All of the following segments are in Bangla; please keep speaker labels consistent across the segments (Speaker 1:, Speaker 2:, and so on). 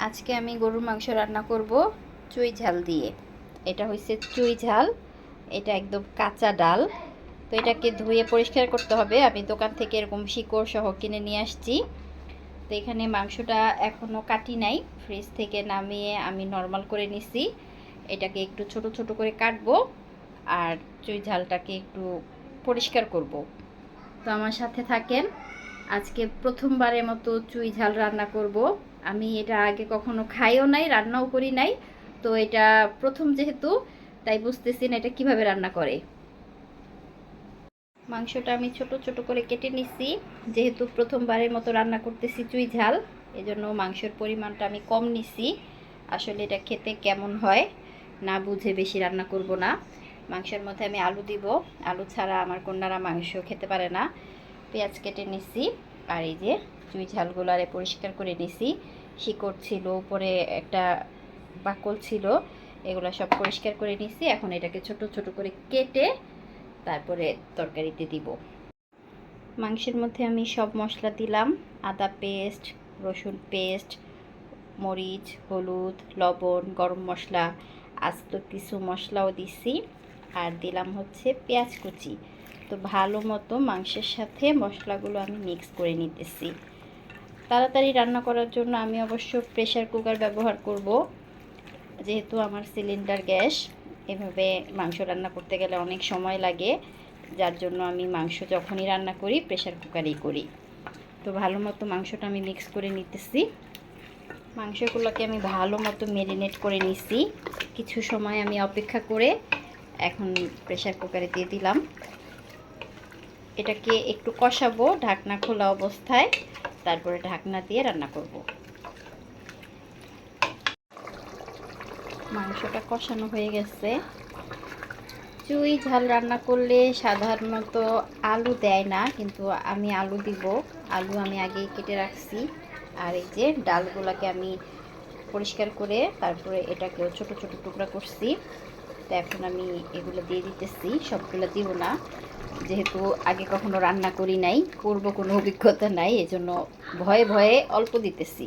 Speaker 1: আজকে আমি গরুর মাংস রান্না করব চুই ঝাল দিয়ে। এটা হচ্ছে চুই ঝাল, এটা একদম কাঁচা ডাল। তো এটাকে ধুয়ে পরিষ্কার করতে হবে। আমি দোকান থেকে এরকম শিকড় সহ কিনে নিয়ে আসছি। তো এখানে মাংসটা এখনও কাটি নাই। ফ্রিজ থেকে নামিয়ে আমি নর্মাল করে নিছি। এটাকে একটু ছোট ছোট করে কাটবো আর চুই ঝালটাকে একটু পরিষ্কার করব। তো আমার সাথে থাকেন। আজকে প্রথমবারের মতো চুই ঝাল রান্না করব। আমি এটা আগে কখনো খাইও নাই, রান্নাও করি নাই। তো এটা প্রথম যেহেতু, তাই বুঝতেছি না এটা কীভাবে রান্না করে। মাংসটা আমি ছোট ছোট করে কেটে নিছি। যেহেতু প্রথমবারের মতো রান্না করতেছি চুই ঝাল, এজন্য মাংসের পরিমাণটা আমি কম নিছি। আসলে এটা খেতে কেমন হয়, না বুঝে বেশি রান্না করব না। মাংসের মধ্যে আমি আলু দিব। আলু ছাড়া আমার কন্যারা মাংস খেতে পারে না। পেঁয়াজ কেটে নিছি, আর এই যে চুই ঝালগুলো আরে পরিষ্কার করে নিছি। শিকড় ছিল, উপরে একটা বাকল ছিল, এগুলো সব পরিষ্কার করে নিছি। এখন এটাকে ছোট ছোট করে কেটে তারপরে তরকারিতে দিব। মাংসের মধ্যে আমি সব মশলা দিলাম। আদা পেস্ট, রসুন পেস্ট, মরিচ, হলুদ, লবণ, গরম মশলা, আস্ত কিছু মশলাও দিছি। আর দিলাম হচ্ছে পেঁয়াজ কুচি। তো ভালো মতো মাংসের সাথে মশলাগুলো আমি মিক্স করে নিতেছি। তাড়াতাড়ি রান্না করার জন্য আমি অবশ্য প্রেশার কুকার ব্যবহার করব। যেহেতু আমার সিলিন্ডার গ্যাস, এভাবে মাংস রান্না করতে গেলে অনেক সময় লাগে। যার জন্য আমি মাংস যখনই রান্না করি প্রেশার কুকারেই করি। তো ভালো মতো মাংসটা আমি মিক্স করে নিতেছি। মাংসগুলোকে আমি ভালো মতো মেরিনেট করে নিছি। কিছু সময় আমি অপেক্ষা করে এখন প্রেশার কুকারে দিয়ে দিলাম। এটাকে একটু কষাবো ঢাকনা খোলা অবস্থায়। তারপরে ঢাকনা দিয়ে রান্না করব। মাংসটা কষানো হয়ে গেছে। চুই ঝাল রান্না করলে সাধারণত আলু দেয় না, কিন্তু আমি আলু দিব। আলু আমি আগেই কেটে রাখছি। আর এই যে ডালগুলোকে আমি পরিষ্কার করে তারপরে এটাকেও ছোট ছোট টুকরা করছি। তো এখন আমি এগুলো দিয়ে দিতেছি সবগুলো দিব না। যেহেতু আগে কখনো রান্না করি নাই করব কোনো অভিজ্ঞতা নাই এজন্য ভয়ে ভয়ে অল্প দিতেছি।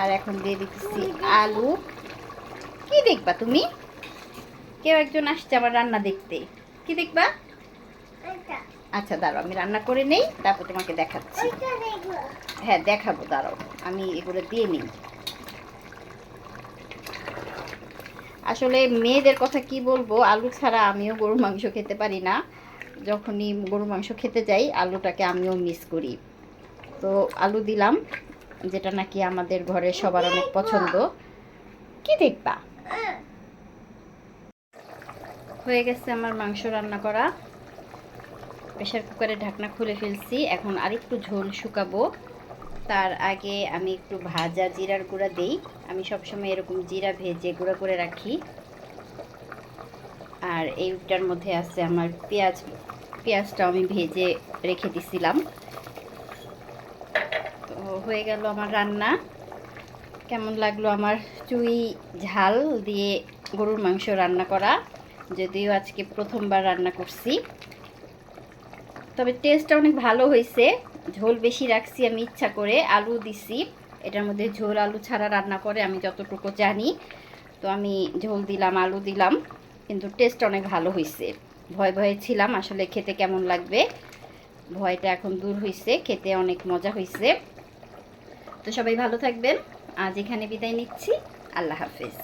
Speaker 1: আর এখন দিয়ে দিতেছি আলু। কি দেখবা তুমি? কেউ একজন আসছে আমার রান্না দেখতে। কি দেখবা? আচ্ছা দাঁড়াও আমি রান্না করে নেই তারপর তোমাকে দেখাচ্ছি। হ্যাঁ দেখাবো দাঁড়াও আমি এগুলো দিয়ে নিই। আসলে মেয়েদের কথা কি বলব? আলু ছাড়া আমিও গরুর মাংস খেতে পারি না। যখনই গরুর মাংস খেতে যাই, আলুটাকে আমিও মিস করি। তো আলু দিলাম, যেটা নাকি আমাদের ঘরে সবার অনেক পছন্দ। কি দেখবা? হয়ে গেছে আমার মাংস রান্না করা। প্রেশার কুকারে ঢাকনা খুলে ফেলছি। এখন আরেকটু ঝোল শুকাবো। তার আগে আমি একটু ভাজা জিরার গুঁড়া দেই। আমি সবসময় এরকম জিরা ভেজে গুঁড়া করে রাখি। আর এইটার মধ্যে আছে আমার পেঁয়াজ পেঁয়াজটা আমি ভেজে রেখে দিছিলাম। তো হয়ে গেল আমার রান্না। কেমন লাগল আমার চুই ঝাল দিয়ে গরুর মাংস রান্না করা? যদিও আজকে প্রথমবার রান্না করছি। তবে টেস্টটা অনেক ভালো হয়েছে। ঝোল বেশি রাখছি আমি ইচ্ছা করে, আলু দিছি। এটার মধ্যে ঝোল আলু ছাড়া রান্না করে আমি যতটুকু জানি। তো আমি ঝোল দিলাম, আলু দিলাম, কিন্তু টেস্ট অনেক ভালো হয়েছে ভয় ভয়ে ছিলাম আসলে খেতে কেমন লাগবে। ভয়টা এখন দূর হয়েছে খেতে অনেক মজা হয়েছে তো সবাই ভালো থাকবেন। আজ এখানে বিদায় নিচ্ছি। আল্লাহ হাফেজ।